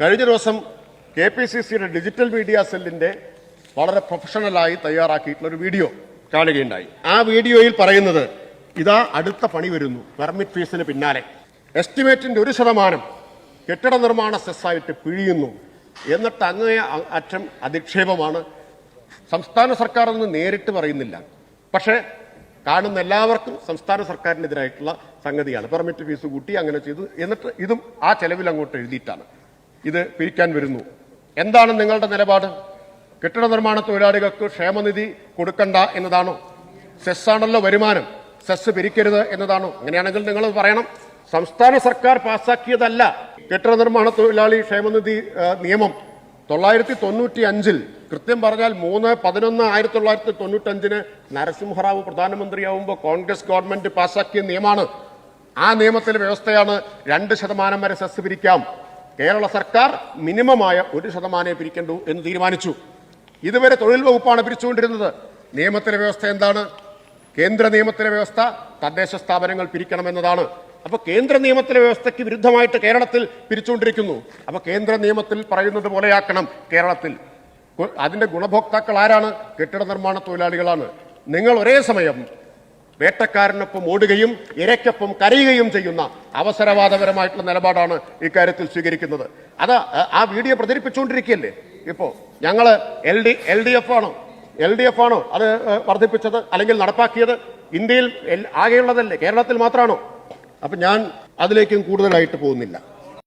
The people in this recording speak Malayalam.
കഴിഞ്ഞ ദിവസം കെ പി സി സിയുടെ ഡിജിറ്റൽ മീഡിയ സെല്ലിന്റെ വളരെ പ്രൊഫഷണലായി തയ്യാറാക്കിയിട്ടുള്ള ഒരു വീഡിയോ കാണുകയുണ്ടായി. ആ വീഡിയോയിൽ പറയുന്നത് ഇതാ അടുത്ത പണി വരുന്നു പെർമിറ്റ് ഫീസിന് പിന്നാലെ. എസ്റ്റിമേറ്റിന്റെ ഒരു ശതമാനം കെട്ടിട നിർമ്മാണ സെസ്സായിട്ട് പിഴിയുന്നു. എന്നിട്ട് അങ്ങേ അറ്റം അധിക്ഷേപമാണ്. സംസ്ഥാന സർക്കാർ എന്ന് നേരിട്ട് പറയുന്നില്ല. പക്ഷേ കാണുന്ന എല്ലാവർക്കും സംസ്ഥാന സർക്കാരിനെതിരായിട്ടുള്ള സംഗതിയാണ്. പെർമിറ്റ് ഫീസ് കൂട്ടി അങ്ങനെ ചെയ്തു. എന്നിട്ട് ഇതും ആ ചെലവിൽ അങ്ങോട്ട് എഴുതിയിട്ടാണ്. ഇത് പിരിക്കാൻ വരുന്നു. എന്താണ് നിങ്ങളുടെ നിലപാട്? കെട്ടിട നിർമ്മാണ തൊഴിലാളികൾക്ക് ക്ഷേമനിധി കൊടുക്കണ്ട എന്നതാണോ? സെസ്സാണല്ലോ വരുമാനം. സെസ് പിരിക്കരുത് എന്നതാണോ? അങ്ങനെയാണെങ്കിൽ നിങ്ങൾ പറയണം. സംസ്ഥാന സർക്കാർ പാസാക്കിയതല്ല കെട്ടിട നിർമ്മാണ തൊഴിലാളി ക്ഷേമനിധി നിയമം. തൊള്ളായിരത്തി തൊണ്ണൂറ്റി അഞ്ചിൽ കൃത്യം പറഞ്ഞാൽ മൂന്ന് പതിനൊന്ന് ആയിരത്തി തൊള്ളായിരത്തി തൊണ്ണൂറ്റി അഞ്ചിന് നരസിംഹറാവു പ്രധാനമന്ത്രിയാവുമ്പോൾ കോൺഗ്രസ് ഗവൺമെന്റ് പാസാക്കിയ നിയമമാണ്. ആ നിയമത്തിലെ വ്യവസ്ഥയാണ് രണ്ട് ശതമാനം വരെ സെസ് പിരിക്കാം. കേരള സർക്കാർ മിനിമമായ ഒരു ശതമാനമേ പിരിക്കണ്ടൂ എന്ന് തീരുമാനിച്ചു. ഇതുവരെ തൊഴിൽ വകുപ്പാണ് പിരിച്ചുകൊണ്ടിരുന്നത്. നിയമത്തിലെ വ്യവസ്ഥ എന്താണ്? കേന്ദ്ര നിയമത്തിലെ വ്യവസ്ഥ തദ്ദേശ സ്ഥാപനങ്ങൾ പിരിക്കണമെന്നതാണ് അപ്പോൾ കേന്ദ്ര നിയമത്തിലെ വ്യവസ്ഥയ്ക്ക് വിരുദ്ധമായിട്ട് കേരളത്തിൽ പിരിച്ചുകൊണ്ടിരിക്കുന്നു. അപ്പോൾ കേന്ദ്ര നിയമത്തിൽ പറയുന്നത് പോലെയാക്കണം കേരളത്തിൽ. അതിന്റെ ഗുണഭോക്താക്കൾ ആരാണ്? കെട്ടിട നിർമ്മാണ തൊഴിലാളികളാണ്. നിങ്ങൾ ഒരേ സമയം വേട്ടക്കാരനൊപ്പം ഓടുകയും ഇരയ്ക്കൊപ്പം കരയുകയും ചെയ്യുന്ന അവസരവാദപരമായിട്ടുള്ള നിലപാടാണ് ഇക്കാര്യത്തിൽ സ്വീകരിക്കുന്നത്. അത് ആ- വീഡിയോ പ്രചരിപ്പിച്ചുകൊണ്ടിരിക്കുകയല്ലേ? ഇപ്പോൾ ഞങ്ങൾ L D L D F ആണോ? എൽ ഡി എഫ് ആണോ അത് വർദ്ധിപ്പിച്ചത് അല്ലെങ്കിൽ നടപ്പാക്കിയത്? ഇന്ത്യയിൽ ആകെയുള്ളതല്ലേ? കേരളത്തിൽ മാത്രമാണോ അപ്പം ഞാൻ അതിലേക്കും കൂടുതലായിട്ട് പോകുന്നില്ല.